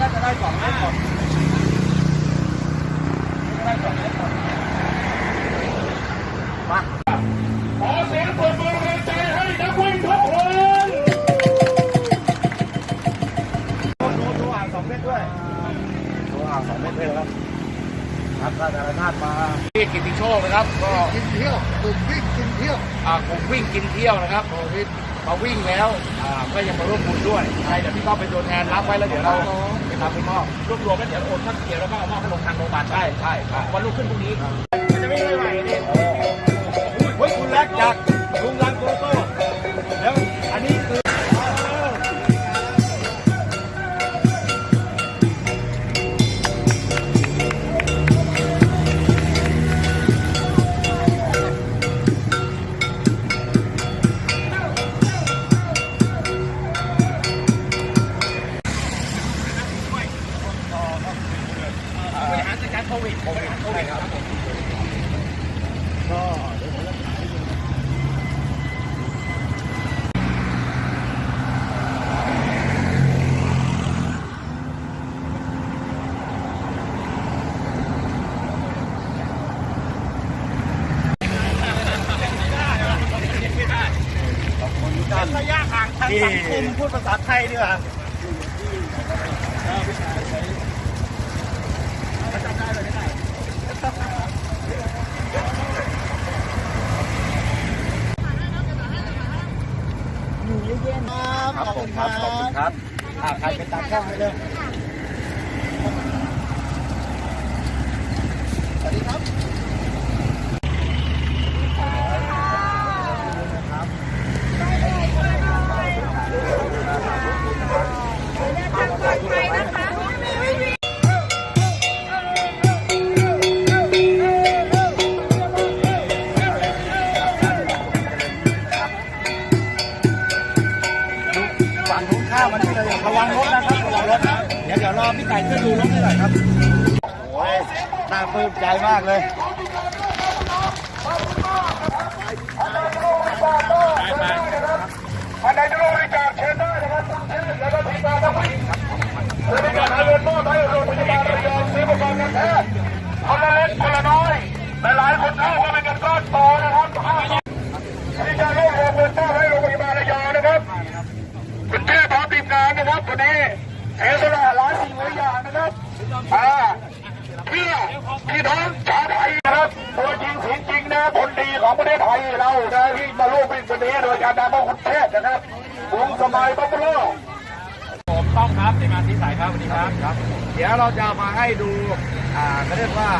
น่าจะได้สองเมตรก่อนได้สองเมตรก่อน ครับก็จะระนาดมาพี่กิติโชคนะครับก็กินเที่ยวกลุ่มวิ่งกินเที่ยวอ่ากลุ่มวิ่งกินเที่ยวนะครับมาวิ่งแล้วอ่าก็ยังมาร่วมบุญด้วยใช่เดี๋ยวพี่ต้องเป็นตัวแทนรับไว้แล้วเดี๋ยวเราไปทำไปมอบรวบรวมแล้วเดี๋ยวโอนท่านเกียรติแล้วก็เอามอบให้ลงทางโรงพยาบาลใช่ใช่ใช่วันรุ่งขึ้นพรุ่งนี้ ริหารจัดการโควิดบริหารโควิดครับผมก็ขอบคุณทุกท่านระยะห่างทางที่สังคมพูดภาษาไทยดีกว่า ครับผมครับขอบคุณครับใครเป็นตากล้องให้เร็วามมานี่เลยระวังรถนะครับระวังรถนะเดี๋ยวเดี๋ยวรอพี่ไก่ช่วยดูรถให้หน่อยครับโอ้ยน่าปลื้มใจมากเลย อันไหนจะลงบริจาคเชิญได้นะครับเชิญแล้วก็ทีมงานนักวิ่งบริจาคเงินมอบให้โรงพยาบาลระยองซื้ออุปกรณ์การแพทย์คนละเล็กคนละน้อยแต่หลายคนเข้าก็เป็นเงินก้อนโตนะครับที่จะรวบรวมเงินมอบให้โรงพยาบาลระยองนะครับ คุณเทพพร้อมทีมงานนะครับ วันนี้เสียสละหลายสิ่งหลายอย่างนะครับอ่าเพื่อพี่น้องชาวไทยนะครับตัวจริงเสียงจริงนะคนดีของประเทศไทยเรานะที่มาร่วมเป็นวันนี้โดยการนำของคุณเทพนะครับวงสมัยบัฟฟาโลผมต้องครับทีมงานที่สายครับวัสดีครับครับ เดี๋ยวเราจะมาให้ดูอ่าเขาเรียกว่า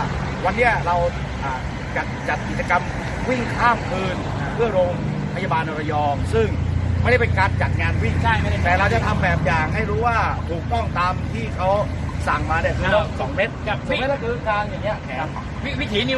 วันนี้เราอ่าจัดจัดกิจกรรมวิ่งข้ามคืนเพื่อโรงพยาบาลระยอง ซึ่ง ไม่ได้เป็นการจัดงานวิ่งใช่ไม่ได้แต่เราจะทำแบบอย่างให้รู้ว่าถูกต้องตามที่เขาสั่งมาเนี่ยคือสองเมตรสองเมตรก็คือการอย่างเงี้ยแขน วิถีนิว